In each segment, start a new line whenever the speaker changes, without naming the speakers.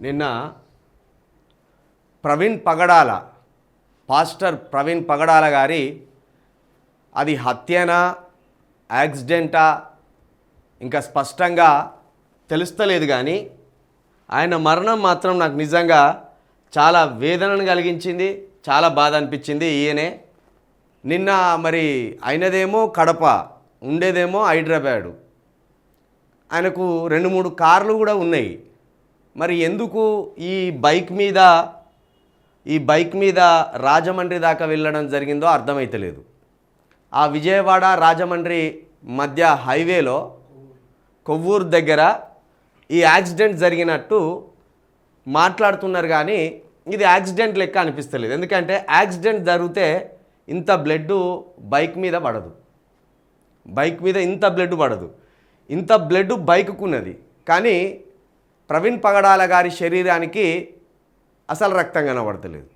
నిన్న ప్రవీణ్ పగడాల పాస్టర్ ప్రవీణ్ పగడాల గారి అది హత్యనా యాక్సిడెంటా ఇంకా స్పష్టంగా తెలుస్తలేదు కానీ ఆయన మరణం మాత్రం నాకు నిజంగా చాలా వేదనను కలిగించింది చాలా బాధ అనిపించింది ఈయనే. నిన్న మరి అయినదేమో కడప ఉండేదేమో హైదరాబాదు. ఆయనకు రెండు మూడు కార్లు కూడా ఉన్నాయి. మరి ఎందుకు ఈ బైక్ మీద ఈ బైక్ మీద రాజమండ్రి దాకా వెళ్ళడం జరిగిందో అర్థమైతలేదు. ఆ విజయవాడ రాజమండ్రి మధ్య హైవేలో కొవ్వూరు దగ్గర ఈ యాక్సిడెంట్ జరిగినట్టు మాట్లాడుతున్నారు కానీ ఇది యాక్సిడెంట్ లెక్క అనిపిస్తలేదు. ఎందుకంటే యాక్సిడెంట్ జరిగితే ఇంత బ్లడ్ బైక్ మీద పడదు. బైక్ మీద ఇంత బ్లడ్ పడదు. ఇంత బ్లడ్ బైకుకున్నది. కానీ ప్రవీణ్ పగడాల గారి శరీరానికి అసలు రక్తం కనబడతలేదు.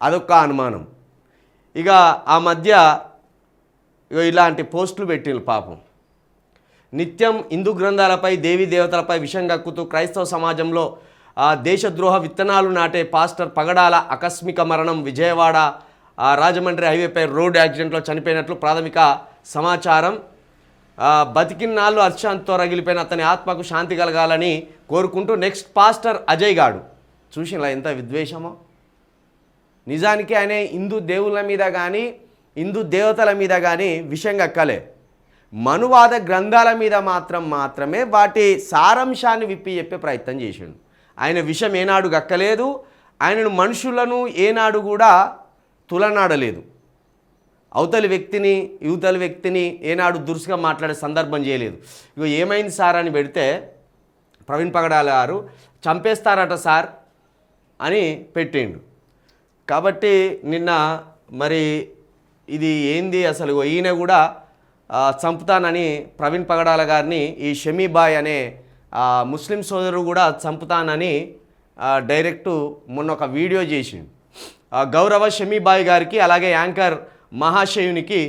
అదొక అనుమానం. ఇక ఆ మధ్య ఇగో ఇలాంటి పోస్టులు పెట్టిన పాపం. నిత్యం హిందూ గ్రంథాలపై దేవీ దేవతలపై విషం కక్కుతూ క్రైస్తవ సమాజంలో ఆ, దేశద్రోహ విత్తనాలు నాటే పాస్టర్ పగడాల ఆకస్మిక మరణం విజయవాడ రాజమండ్రి హైవేపై రోడ్ యాక్సిడెంట్లో చనిపోయినట్లు ప్రాథమిక సమాచారం బతికిన్నాళ్ళు అర్శాంత్తో రగిలిపోయిన అతని ఆత్మకు శాంతి కలగాలని కోరుకుంటూ నెక్స్ట్ పాస్టర్ అజయ్ గాడు. చూసినలా ఎంత విద్వేషమో. నిజానికి ఆయన హిందూ దేవుళ్ళ మీద కానీ హిందూ దేవతల మీద కానీ విషయం కక్కలే. మనువాద గ్రంథాల మీద మాత్రం మాత్రమే వాటి సారాంశాన్ని విప్పి చెప్పే ప్రయత్నం చేసిండు. ఆయన విషయం ఏనాడు గక్కలేదు ఆయనను మనుషులను ఏనాడు కూడా తులనాడలేదు. అవతలి వ్యక్తిని యువతలి వ్యక్తిని ఏనాడు దురుసుగా మాట్లాడే సందర్భం చేయలేదు. ఇక ఏమైంది సార్ అని పెడితే ప్రవీణ్ పగడాల గారు చంపేస్తారట సార్ అని పెట్టిండు. కాబట్టి నిన్న మరి ఇది ఏంది అసలు? ఈయన కూడా చంపుతానని ప్రవీణ్ పగడాల గారిని ఈ షమీబాయ్ అనే ముస్లిం సోదరుడు కూడా చంపుతానని డైరెక్టు మొన్న ఒక వీడియో చేసిండు. గౌరవ షమీబాయ్ గారికి అలాగే యాంకర్ మహాశయునికి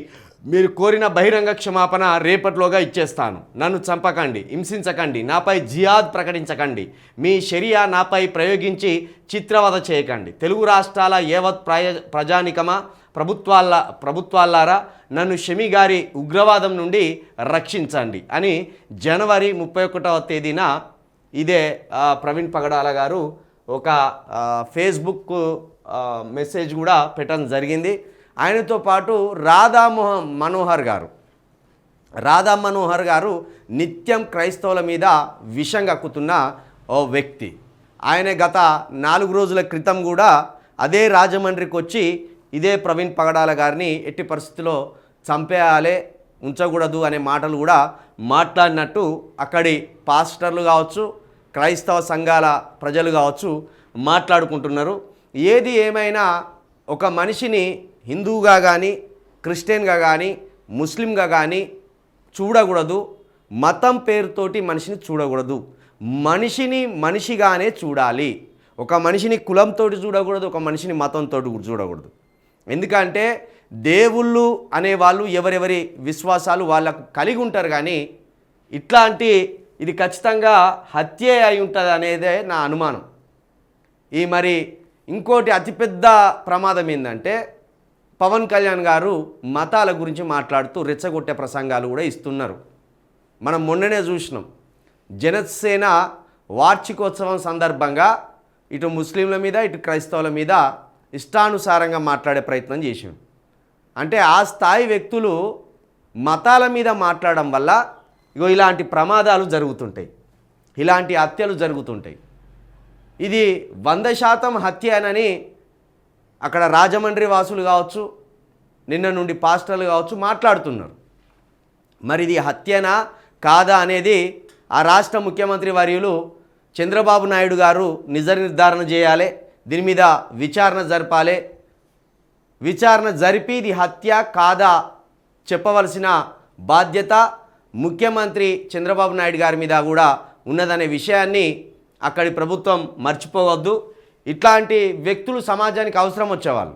మీరు కోరిన బహిరంగ క్షమాపణ రేపట్లోగా ఇచ్చేస్తాను. నన్ను చంపకండి హింసించకండి నాపై జియాద్ ప్రకటించకండి. మీ షరియా నాపై ప్రయోగించి చిత్రవద చేయకండి. తెలుగు రాష్ట్రాల యావత్ ప్రయ ప్రజానికమా ప్రభుత్వాల ప్రభుత్వాలారా నన్ను షమి గారి ఉగ్రవాదం నుండి రక్షించండి అని జనవరి ముప్పై ఒకటవ తేదీన ఇదే ప్రవీణ్ పగడాల గారు ఒక ఫేస్బుక్ మెసేజ్ కూడా పెట్టడం జరిగింది. ఆయనతో పాటు రాధా మనోహర్ గారు. రాధా మనోహర్ గారు నిత్యం క్రైస్తవుల మీద విషం కక్కుతున్న ఓ వ్యక్తి. ఆయన గత నాలుగు రోజుల క్రితం కూడా అదే రాజమండ్రికి వచ్చి ఇదే ప్రవీణ్ పగడాల గారిని ఎట్టి పరిస్థితిలో చంపేయాలి ఉంచకూడదు అనే మాటలు కూడా మాట్లాడినట్టు అక్కడి పాస్టర్లు కావచ్చు క్రైస్తవ సంఘాల ప్రజలు కావచ్చు మాట్లాడుకుంటున్నారు. ఏది ఏమైనా ఒక మనిషిని హిందువుగా కానీ క్రిస్టియన్గా కానీ ముస్లింగా కానీ చూడకూడదు. మతం పేరుతోటి మనిషిని చూడకూడదు. మనిషిని మనిషిగానే చూడాలి. ఒక మనిషిని కులంతో చూడకూడదు ఒక మనిషిని మతంతో చూడకూడదు. ఎందుకంటే దేవుళ్ళు అనేవాళ్ళు ఎవరెవరి విశ్వాసాలు వాళ్ళకు కలిగి ఉంటారు కానీ ఇట్లాంటి ఇది ఖచ్చితంగా హత్యే అయి ఉంటుంది అనేదే నా అనుమానం. ఈ మరి ఇంకోటి అతిపెద్ద ప్రమాదం ఏంటంటే పవన్ కళ్యాణ్ గారు మతాల గురించి మాట్లాడుతూ రెచ్చగొట్టే ప్రసంగాలు కూడా ఇస్తున్నారు. మనం మొన్ననే చూసినాం. జనసేన వార్షికోత్సవం సందర్భంగా ఇటు ముస్లింల మీద ఇటు క్రైస్తవుల మీద ఇష్టానుసారంగా మాట్లాడే ప్రయత్నం చేసిండు. అంటే ఆ స్థాయి వ్యక్తులు మతాల మీద మాట్లాడడం వల్ల ఇగో ఇలాంటి ప్రమాదాలు జరుగుతుంటాయి. ఇలాంటి హత్యలు జరుగుతుంటాయి. ఇది వంద శాతం హత్యనని అక్కడ రాజమండ్రి వాసులు కావచ్చు నిన్న నుండి పాస్టర్లు కావచ్చు మాట్లాడుతున్నారు. మరి ఇది హత్యనా కాదా అనేది ఆ రాష్ట్ర ముఖ్యమంత్రి వర్యులు చంద్రబాబు నాయుడు గారు నిజ నిర్ధారణ చేయాలి దీని మీద విచారణ జరపాలి. విచారణ జరిపి ఇది హత్య కాదా చెప్పవలసిన బాధ్యత ముఖ్యమంత్రి చంద్రబాబు నాయుడు గారి మీద కూడా ఉన్నదనే విషయాన్ని అక్కడి ప్రభుత్వం మర్చిపోవద్దు. ఇట్లాంటి వ్యక్తులు సమాజానికి అవసరం వచ్చేవాళ్ళు.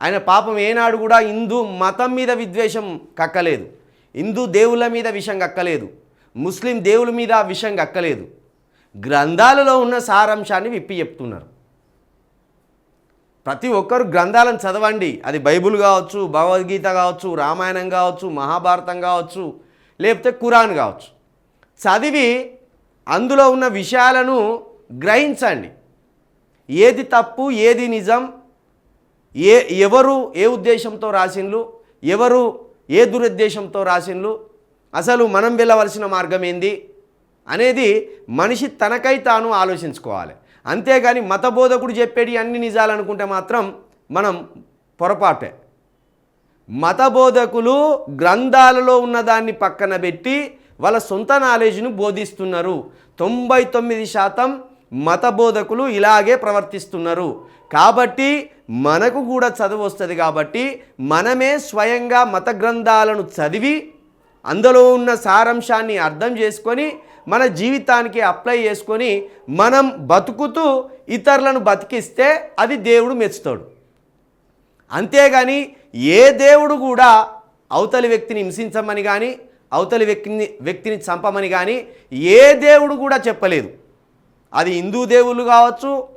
ఆయన పాపం ఏనాడు కూడా హిందూ మతం మీద విద్వేషం కక్కలేదు. హిందూ దేవుళ్ళ మీద విషం కక్కలేదు. ముస్లిం దేవుల మీద విషం కక్కలేదు. గ్రంథాలలో ఉన్న సారాంశాన్ని విప్పి చెప్తున్నారు. ప్రతి ఒక్కరు గ్రంథాలను చదవండి. అది బైబుల్ కావచ్చు భగవద్గీత కావచ్చు రామాయణం కావచ్చు మహాభారతం కావచ్చు లేకపోతే ఖురాన్ కావచ్చు. చదివి అందులో ఉన్న విషయాలను గ్రహించండి. ఏది తప్పు ఏది నిజం ఏ ఎవరు ఏ ఉద్దేశంతో రాసిండ్లు ఎవరు ఏ దురుద్దేశంతో రాసిండ్లు అసలు మనం వెళ్ళవలసిన మార్గం ఏంది అనేది మనిషి తనకై తాను ఆలోచించుకోవాలి. అంతేగాని మతబోధకుడు చెప్పేటి అన్ని నిజాలనుకుంటే మాత్రం మనం పొరపాటే. మతబోధకులు గ్రంథాలలో ఉన్నదాన్ని పక్కన పెట్టి వాళ్ళ సొంత నాలెడ్జ్ను బోధిస్తున్నారు. తొంభై తొమ్మిది శాతం మతబోధకులు ఇలాగే ప్రవర్తిస్తున్నారు. కాబట్టి మనకు కూడా చదువు వస్తుంది కాబట్టి మనమే స్వయంగా మత గ్రంథాలను చదివి అందులో ఉన్న సారాంశాన్ని అర్థం చేసుకొని మన జీవితానికి అప్లై చేసుకొని మనం బతుకుతూ ఇతరులను బతికిస్తే అది దేవుడు మెచ్చుతాడు. అంతేగాని ఏ దేవుడు కూడా అవతలి వ్యక్తిని హింసించమని కానీ అవతలి వ్యక్తిని వ్యక్తిని చంపమని కానీ ఏ దేవుడు కూడా చెప్పలేదు. అది హిందూ దేవుళ్ళు కావచ్చు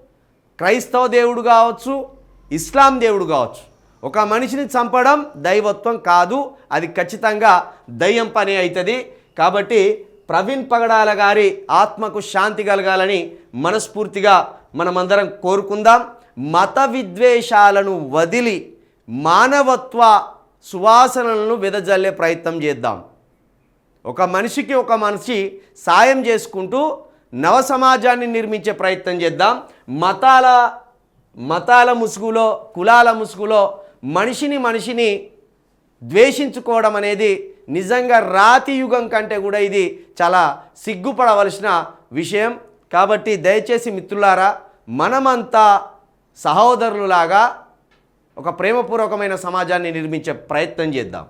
క్రైస్తవ దేవుడు కావచ్చు ఇస్లాం దేవుడు కావచ్చు. ఒక మనిషిని చంపడం దైవత్వం కాదు అది ఖచ్చితంగా దయ్యం పని అవుతుంది కాబట్టి ప్రవీణ్ పగడాల గారి ఆత్మకు శాంతి కలగాలని మనస్ఫూర్తిగా మనమందరం కోరుకుందాం. మత విద్వేషాలను వదిలి మానవత్వ సువాసనలను వెదజల్లే ప్రయత్నం చేద్దాం. ఒక మనిషికి ఒక మనిషి సాయం చేసుకుంటూ నవ సమాజాన్ని నిర్మించే ప్రయత్నం చేద్దాం. మతాల మతాల ముసుగులో కులాల ముసుగులో మనిషిని మనిషిని ద్వేషించుకోవడం అనేది నిజంగా రాతి యుగం కంటే కూడా ఇది చాలా సిగ్గుపడవలసిన విషయం. కాబట్టి దయచేసి మిత్రులారా మనమంతా సహోదరులలాగా ఒక ప్రేమపూర్వకమైన సమాజాన్ని నిర్మించే ప్రయత్నం చేద్దాం.